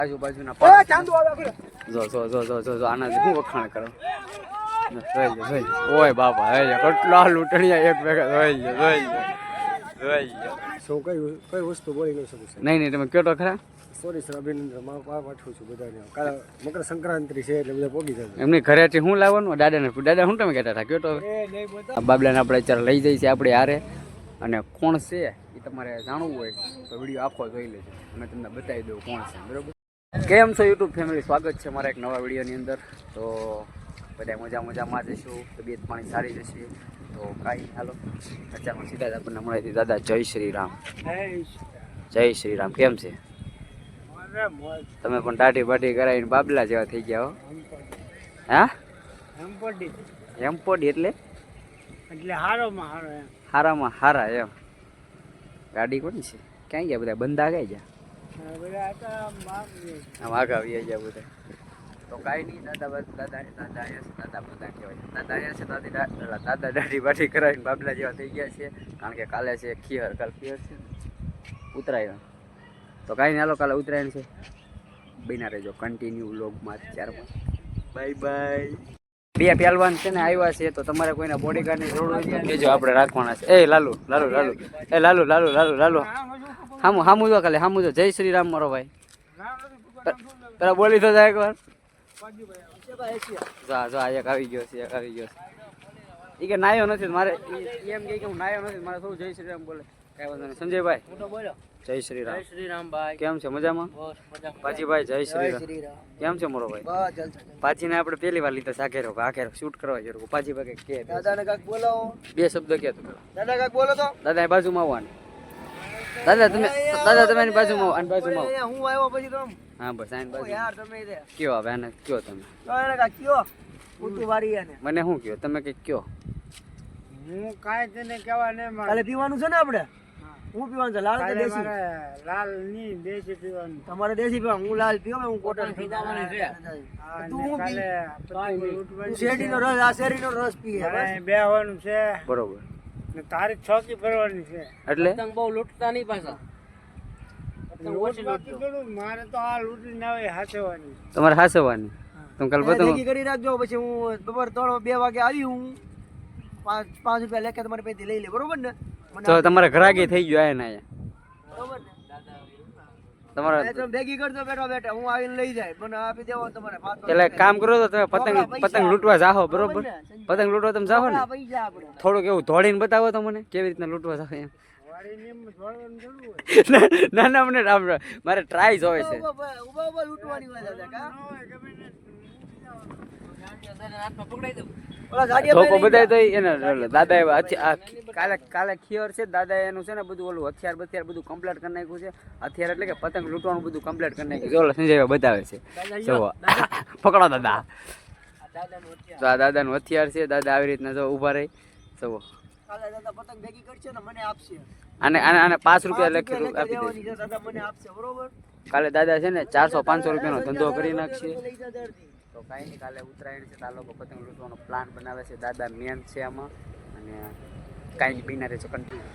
આજુબાજુના જો જો જો જો જો જો આનાથી શું વખાણ કરો. ઓય બાપા હે કેટલા લૂંટણીયા એક ભેગા જોઈ લો, જોઈ લો. શું કઈ કઈ વસ્તુ બોલી ન શકું સર નહીં નહીં તમે કેટલો ખરા. સોરી સર અભિનંદન. માં પા પાઠવું છું બધાને. મકર સંક્રાંતિ છે એટલે બધા પોગી જશે. એમની ઘરેથી શું લાવવાનું? દાદાને દાદા શું તમે કહેતા હતા? બાબલા ને બાબલાને આપણે અત્યારે લઈ જઈએ છીએ આપણે હારે. અને કોણ છે એ તમારે જાણવું હોય તો વીડિયો આખો જોઈ લેજો. અમે તમને બતાવી દઉં કોણ છે બરોબર? કેમ છો યુટ્યુબ ફેમિલી? સ્વાગત છે મારા એક નવા વિડીયોની અંદર. તો બધા મજા મજામાં જઈશું તબિયત પાણી સારી જશે તો કાંઈ હાલો. અત્યારમાં સીધા આપણને મળે દાદા જય શ્રી રામ. જય શ્રી રામ. કેમ છે? તમે પણ દાઢી બાઢી કરાવીને બાબલા જેવા થઈ ગયા હો. હા? એમ્પોડી એટલે? એટલે હારોમાં હારો એમ. હારામાં હારા એમ ગાડી કોની છે? ક્યાં ગયા બધા? બંધા કઈ ગયા? બધા બધા. તો કાંઈ નહીં, દાદા બા- દાદા દાદા દાદા બધા કહેવાય. દાદા અહીંયા છે, દાદી દાદા બાટી કરાવીને બાબલા જેવા થઈ ગયા છે. કારણ કે કાલે છે, ખીહર, કાલ ખીહર છે. ને ઉત્તરાયણ. તો કાંઈ નહીં, હાલો, કાલે ઉતરાયણ છે. બન્યા રહેજો કન્ટિન્યુ લોગમાં ચારમાં બાય બાય બે પહેલવાન છે ને આવ્યા છે, તો તમારે કોઈના બોડીગાર્ડની જરૂર હોય તો કહેજો આપણે રાખવાના છે. એ લાલુ લાલુ લાલુ. એ લાલુ લાલુ લાલુ લાલુ. હામુ હામુ જો કાલે હામુ જો. જય શ્રી રામ મારો ભાઈ. પેલા બોલી તો જાય એકવાર. જો જો આ એક આવી ગયો છે એક આવી ગયો છે. એ કે નાયો નથી મારે એમ કે હું નાયો નથી મારે થોડું જય શ્રી રામ બોલે. કઈ વાંધો નહીં. સંજયભાઈ. જય શ્રી રામ. શ્રી રામ ભાઈ. કેમ છે? મજામાં? પાજીભાઈ જય શ્રી રામ. કેમ છે મોરો ભાઈ? પાજીને આપણે પહેલી વાર લીધા સાકેરો આખેરો શૂટ કરવા જરૂર પાજીભાઈ કે દાદાને કાક બોલાવો. બે શબ્દ કે તું દાદા કાક બોલો તો. દાદા એ બાજુમાં આવવાનું. દાદા તમે દાદા તમે એની બાજુમાં આની બાજુમાં હું આવ્યો પછી તો હા બસ આની બાજુ યાર તમે દે કયો હવે આને કયો તમે? તો એને કાક કયો? ઉતું વારી એને. મને શું કયો? તમે કંઈક કયો? હું કાંઈ તને કહેવા નહીં કાલે પીવાનું છે ને આપણે? હું. પીવાનું છે? લાલ કે દેશી? લાલની દેશી પીવાનું. તમારે દેશી પીવાનું? હું લાલ પીવો હું કોટન પીવાનું છે. તું હું પી? શેરડીનો રસ આ શેરડીનો રસ પીએ બેહવાનું છે. બરોબર. ને છ થી ફરવાની છે. એટલે? બહુ લૂંટતા નહીં પાછા. મારે તો આ લૂંટી ના હોય હાથવાની તમારે હાસવાની તમે કાલ પતંગ કરી રાખજો પછી હું બપોર ત્રણ બે વાગે આવી હું. પાંચ પાંચ રૂપિયા લેખે તમારી પૈકી લઈ લે બરોબર ને? તો તમારે ઘરાગી થઈ ગયો આયા ને આયા બરોબર ને? તમારા તમે ભેગી કરજો બેઠો બેઠા. હું આવીને લઈ જાય. મને આપી દેવો તમારે એટલે કામ કરો તો તમે પતંગ પતંગ લૂંટવા જાહો બરોબર? પતંગ લૂંટવા તમે જાહો ને? થોડુંક એવું ધોળીને બતાવો તો મને કેવી રીતના લૂંટવા જાહો એમ. ના ના મને રામ મારે ટ્રાય જોવે છે ઊભા ઊભા ઊભા લૂંટવાની વાત હતા કા ઓલા ગાડી ધોકો બધાય તો એને દાદા એવા કાલે કાલે ખીયર છે દાદા એનું છે ને બધું ઓલું હથિયાર બથિયાર બધું કમ્પ્લીટ કરી નાખ્યું છે. હથિયાર એટલે કે પતંગ લૂંટવાનું બધું કમ્પ્લીટ કરી નાખ્યું ઓલા સંજય બતાવે છે. જુઓ પકડો દાદા. તો આ દાદાનું હથિયાર છે દાદા આવી રીતના જો ઊભા રહી. જુઓ કાલે દાદા પતંગ ભેગી કરશે ને મને આપશે. આને પાંચ રૂપિયા લખી આપી દે. છે, દાદા મને આપશે બરોબર? કાલે દાદા છે ને ચારસો પાંચસો રૂપિયાનો ધંધો કરી નાખશે. તો કાંઈ નહીં, કાલે ઉત્તરાયણ છે તો આ લોકો પતંગ લૂંટવાનો પ્લાન બનાવે છે. દાદા મેન છે આમાં. અને કાંઈ પીના રહે છે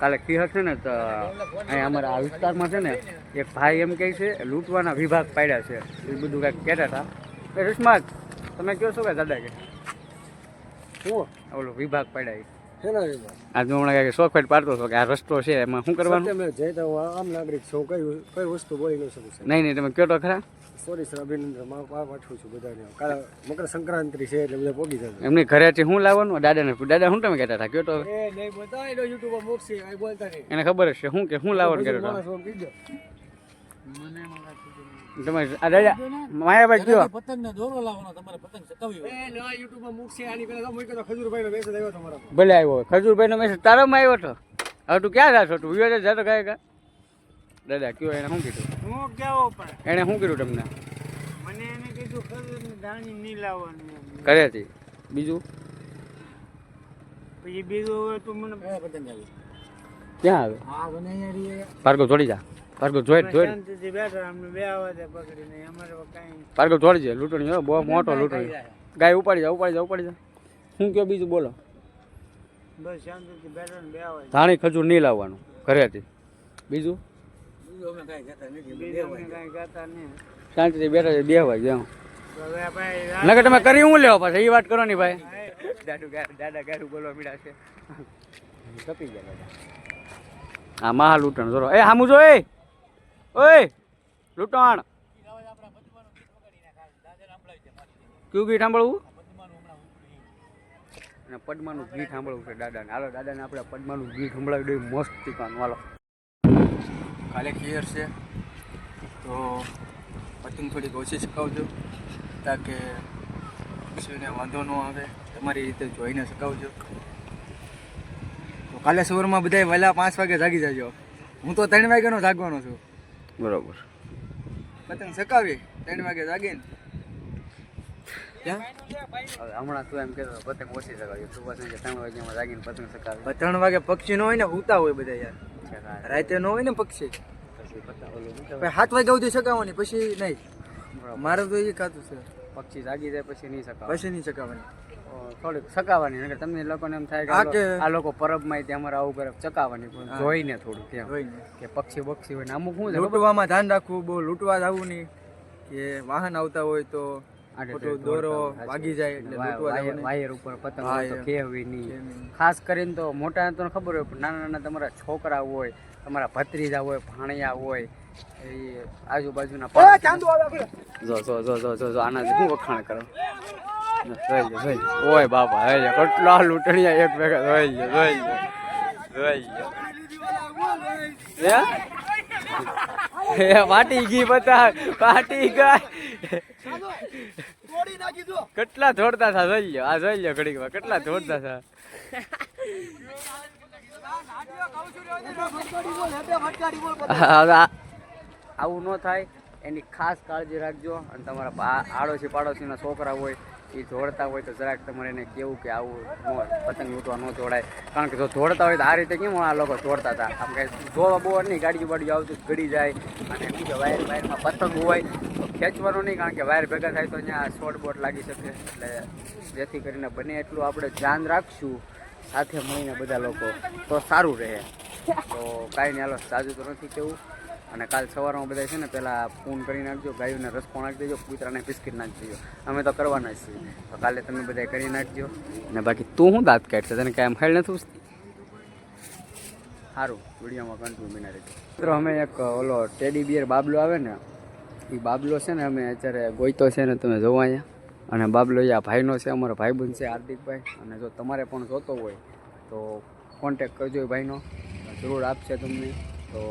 કાલે કિહર છે ને, તો અહીંયા અમારા આ વિસ્તારમાં છે ને, એક ભાઈ એમ કહે છે, લૂંટવાના વિભાગ પાડ્યા છે. એ બધું કાંઈક કહેતા હતા. એ તમે કહો છો કે દાદા કે શું? ઓલો વિભાગ પાડ્યા એ. આજે હું હમણાં કાંઈક શોખેટ પાડતો હતો કે આ રસ્તો છે એમાં શું કરવાનું? મેં તો આમ નાગરિક છો કઈ કઈ વસ્તુ બોલી ન શકું નહીં નહીં તમે તો ખરા? સોરી સર અભિનંદન મારું પાઠવું છું બધાને. મકર સંક્રાંતિ છે એટલે બધા પોગી જશે. એમની ઘરેથી શું લાવવાનું? દાદાને દાદા શું તમે કહેતા હતા? કહો તો? એ નહીં બતાવી દો યુટ્યુબ પર બોલતા નહીં. એને ખબર જ છે શું કે શું લાવવાનું કર્યો માણસ તમે આ દાદા માયાભાઈ કયો. પતંગને દોરો લાવવાનો તમારે પતંગ ચકાવી હોય. એ ના યુટ્યુબ પર મૂકશે. આની પહેલા તો મૂક્યો તો ખજૂરભાઈ નો મેસેજ આવ્યો તમારા. ભલે આવ્યો ખજૂરભાઈ મેસેજ તારામાં આવ્યો હતો? હવે તું ક્યાં જાશો? તું વિવેક જતો કાંઈ કા દાદા કયો એને શું કીધું? હું કેવો પણ? એણે શું કીધું તમને? મને એને કીધું ખજૂરની ધાણી નહીં લાવવાની. ઘરેથી. બીજું? પછી બીજું હવે તું મને પતંગ આવી? ક્યાં આવે? ભાર્ગવ જોડી જા. ભાર્ગવ જોઈ જોઈ. બેઠા અમને બે આવાજે પકડીને અમારે કાંઈ ભાર્ગવ જોડી જાય લૂંટણી હો, બહુ મોટો લૂંટણી. ગાય ઉપાડી જા ઉપાડી જા ઉપાડી જા. શું કયો બીજું બોલો. બસ શાંતિથી બેઠા ને બે આવાજે ધાણી ખજૂર નહીં લાવવાનું ઘરેથી. બીજું? શાંતિથી બેઠા છે બે વાગે એમ. હવે ભાઈ નકર તમે કરી હું લેવા પાછા એ વાત કરો ની ભાઈ. દાદુ દાદા ગાડું બોલવા મળ્યા છે. કપી ગયા દાદા હા મહા લૂંટણ જોરો. એ હામું જો એ. ઓય, લૂંટણ. કયું ગીત સાંભળવું? અને પદ્માનું ગીત સાંભળવું છે દાદાને. હાલો, દાદાને આપણે પદ્માનું ગીત સંભળાવી દઈએ. મસ્ત ટીકાનું હાલો. કાલે ક્લિયર છે. તો પતંગ થોડીક ઓછી શીખવજો તાકે પક્ષીઓને વાંધો ન આવે. તમારી રીતે જોઈને શીખવજો. તો કાલે સવારમાં બધાય વહેલા પાંચ વાગે જાગી જજો. હું તો ત્રણ વાગ્યાનો જાગવાનો છું. બરોબર. પતંગ સકાવી ત્રણ વાગે જાગીને. હવે હમણાં તું એમ કહેતો પતંગ ઓછી સકાવી. તું પાછું ત્રણ વાગ્યામાં જાગીને પતંગ સકાવી. ત્રણ વાગે પક્ષી ન હોય ને ઉતા હોય બધા યાર. રાતે ન હોય ને પક્ષી. સાત વાગે સુધી સકાવવાની પછી નહીં. મારે તો એ ખાતું છે. પક્ષી જાગી જાય પછી નહીં સકાવે પછી નહીં સકાવવાની. થોડીક ચકાવાની નકર તમને લોકોને એમ થાય કે આ લોકો પરબમાં તે અમારે આવું કરે ચકાવાની પણ જોઈને થોડું કે પક્ષી બક્ષી હોય ને અમુક શું લૂંટવામાં ધ્યાન રાખવું બહુ લૂંટવા જવું નહીં. કે વાહન આવતા હોય તો દોરો વાગી જાય એટલે વાયર ઉપર પતંગ તો. કેવી નહીં. ખાસ કરીને તો મોટા તો ખબર હોય પણ નાના નાના તમારા છોકરા હોય તમારા ભત્રીજા હોય ભાણિયા હોય એ આજુબાજુના જો જો જો જો જો આના શું વખાણ કરો. ઓય બાપા હે કેટલા લૂંટણીયા એક ભેગા, જોઈ જો જોઈ જો જોઈ જો હે? વાટી ગઈ બતા વાટી ગઈ. કેટલા દોડતા હતા જોઈ લો, આ જોઈ લો ઘડીકમાં, કેટલા દોડતા હતા આવું ન થાય, એની ખાસ કાળજી રાખજો, અને તમારા આડોશી પાડોશીના છોકરા હોય એ જોડતા હોય તો જરાક તમારે એને કેવું કે આવું પતંગ લૂંટવા ન જોડાય. કારણ કે જો જોડતા હોય તો આ રીતે કેમ આ લોકો જોડતા હતા? આમ કે જોવા બહુ નહીં, ગાડી બાડી આવતી ગળી જાય. અને બીજો વાયર વાયરમાં પતંગ હોય તો ખેંચવાનું નહીં, કારણ કે વાયર ભેગા થાય તો અહીંયા શોર્ટ બોટ લાગી શકે. એટલે જેથી કરીને બને એટલું આપણે ધ્યાન રાખશું, સાથે મળીને બધા લોકો. તો સારું રહે. તો કાંઈ નહીં, હાલો, સાજુ તો નથી કેવું. અને કાલ સવારમાં બધા છે ને પહેલાં ફોન કરી નાખજો, ગાયોને પણ નાખી દેજો, કૂતરાને બિસ્કિટ નાખી દેજો. અમે તો કરવાના જ છીએ. તો કાલે તમે બધા કરી નાખજો. ને બાકી તું શું દાંત કાઢશે? તને કાંઈ ખાઈ નથી ઉસતી? સારું વિડીયોમાં કન્ટિન્યુ બિના રહેજો. મિત્રો, અમે એક, ઓલો ટેડી બિયર બાબલો આવે ને એ બાબલો છે ને અમે અત્યારે ગોઈતો છે ને તમે જોવા અહીંયા. અને બાબલો આ ભાઈનો છે, અમારો ભાઈબંધ છે, હાર્દિકભાઈ. અને જો તમારે પણ જોતો હોય, તો કોન્ટેક કરજો એ ભાઈનો. જરૂર આપશે તમને. તો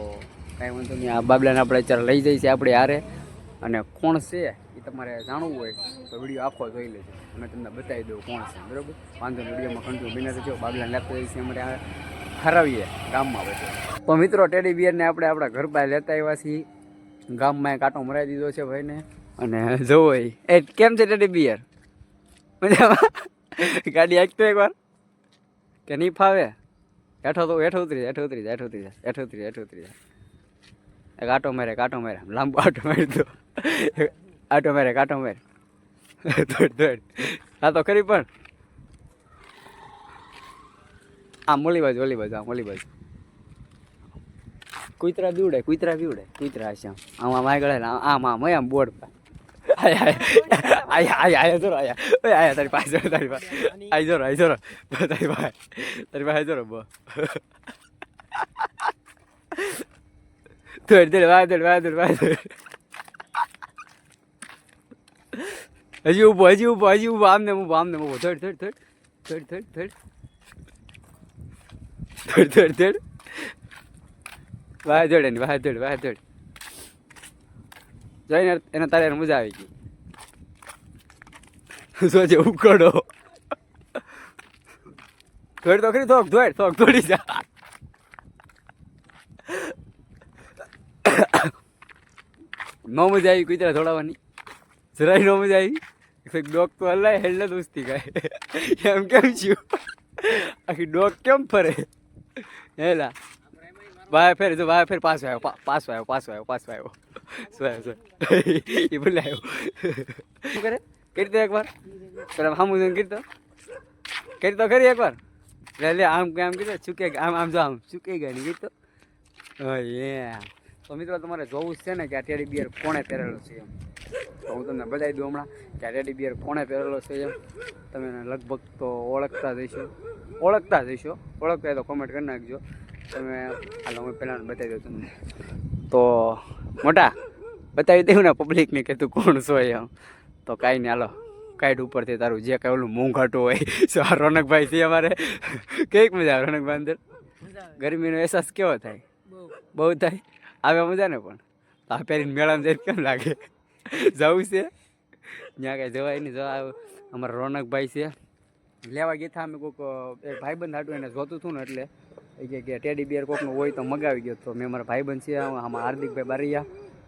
કાંઈ વાંધો નહીં. આ બાબલાને આપણે અત્યારે લઈ જઈએ છીએ આપણે હારે. અને કોણ છે એ તમારે જાણવું હોય તો વીડિયો આખો જોઈ લેજો. અમે તમને બતાવી દઉં કોણ છે, બરાબર? વાંધો વિડીયોમાં કન્ટિન્યુ બિના થયો બાબલાને લેતા જઈએ છીએ અમારે હરાવીએ ગામમાં બધે તો. મિત્રો, ટેડી બિયરને આપણે આપણા ઘર પાસે લેતા આવ્યા છીએ. ગામમાં એક આટો મરાઈ દીધો છે ભાઈને. અને જોવો. એ કેમ છે ટેડી બિયર? મજામાં? ગાડી આંકતો એકવાર? કે નહીં ફાવે? હેઠો તો હેઠો ઉતરી જાય, હેઠો ઉતરી જાય, હેઠો ઉતરી જાય, હેઠો ઉતરી જાય. એક આટો મારે કાંટો મારે. લાંબો આટો મારી દો આટો મારે કાંટો મારે. દોડ દોડ. હા તો ખરી પણ. આ મોલી બાજુ, ઓલી બાજુ આ મોલી બાજુ. કુતરા બીવડે કુતરા બીવડે. કુતરા હશે આમ. આમ આમ આગળ આમ આમ આમ બોર્ડ પર. તારી પાસે તારી પાસે. આઈ જોરો આઈ જોરો. તારી પાસે તારી પાસે જોરો, બો. વાય થોડી વાય થોડી વાહ હજી ઊભો હજી ઊભો હજી ઊભો આમને ઊભો આમને ઊભો થોડી થોડી થોડી થોડી થોડી થોડી ધડ ધડ વાય જોડે ને વાહ જોડે જોઈને એને તારે મજા આવી ગઈ સોચે ઉકળો ધોડ તો ખરી થોક ધોડ થોક થોડી જા ન મજા આવી કુતરા થોડાવાની જરાય નો મજા આવી. ડોગ તો હલાય હેલ્લે દોસ્તી કાંઈ એમ કેમ છું આખી ડોગ કેમ ફરે? હેલા વાય ફેર, જો વાય ફેર પાછો આવ્યો પાછો આવ્યો પાછો આવ્યો પાછો આવ્યો. સોય સોય એ ભૂલે આવ્યો. શું કરે? કરી દો એકવાર. પેલા હામું જઈને કરી દો. કરી તો ખરી એકવાર. લે લે, આમ કે આમ કીધું ચૂકે આમ આમ જો આમ. ચૂકે ગયા નહીં કીધું yeah. તો મિત્રો તમારે જોવું છે ને કે આ ટેડી બિયર કોણે પહેરેલું છે એમ. તો હું તમને બતાવી દઉં હમણાં કે આ બિયર કોણે પહેરેલો છે એમ. તમે લગભગ તો ઓળખતા જઈશો ઓળખતા જઈશો ઓળખતા હોય તો કોમેન્ટ કરી નાખજો. તમે હાલ હું પહેલાં બતાવી દઉં તમને. તો મોટા બતાવી દઉં ને પબ્લિકને કે તું કોણ છો એમ. તો કાંઈ નહીં હાલો. કાંઈ ઉપરથી તારું જે કાંઈ ઓલું મોંઘાટું હોય રોનકભાઈ છે અમારે. કંઈક મજા આવે રોનકભાઈ અંદર? ગરમીનો અહેસાસ કેવો થાય? બહુ થાય? આવે મજા ને પણ. આ પહેરીને મેળામાં જઈને કેમ લાગે? જવું છે? ત્યાં કાંઈ જવાય નહીં. જવા અમારા રોનકભાઈ છે. લેવા ગયા હતા અમે કોઈક એક ભાઈબંધ હાટું એને જોતું હતું ને એટલે. એ કે ટેડી બિયર કોકનું હોય તો મગાવી ગયો તો મેં મારા ભાઈબંધ છે, આમાં હાર્દિકભાઈ બારીયા.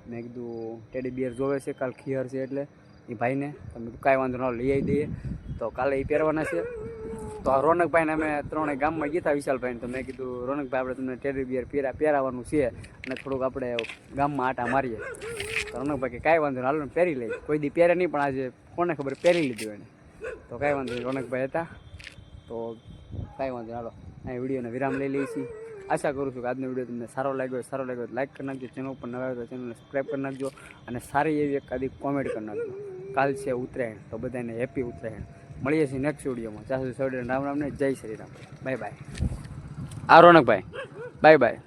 મેં કીધું, ટેડી બિયર જોવે છે, કાલ ખીયર છે એટલે. એ ભાઈને તમે કાંઈ વાંધો ન લઈ આવી દઈએ. તો કાલે એ પહેરવાના છે. તો આ રોનકભાઈને અમે ત્રણે ગામમાં ગયા વિશાલભાઈ તો મેં કીધું, રોનકભાઈ, આપણે તમને ટેડી બિયર પહેરા પહેરાવાનું છે અને થોડુંક આપણે ગામમાં આટા મારીએ. તો રોનકભાઈ કે, કાંઈ વાંધો હાલો પહેરી લઈએ. કોઈ દી પહેરે નહીં, પણ આજે કોને ખબર, પહેરી લીધું એને તો કાંઈ વાંધો નહીં, રોનકભાઈ હતા. તો કાંઈ વાંધો હાલો, અહીં વિડીયોને વિરામ લઈ લઈએ છીએ. આશા કરું છું કે આજનો વીડિયો તમને સારો લાગ્યો સારો લાગ્યો લાઈક કરી નાખજો. ચેનલ ઉપર નવા આવ્યો તો ચેનલને સબસ્ક્રાઈબ કરી નાખજો અને સારી એવી એક આદી કોમેન્ટ કરી નાખજો. કાલ છે ઉત્તરાયણ, તો બધાને હેપી ઉત્તરાયણ. મળીએ છીએ નેક્સ્ટ વિડીયોમાં. ચાસુ સૌડે રામ રામ ને જય શ્રી રામ. બાય બાય આ રોનકભાઈ. Bye bye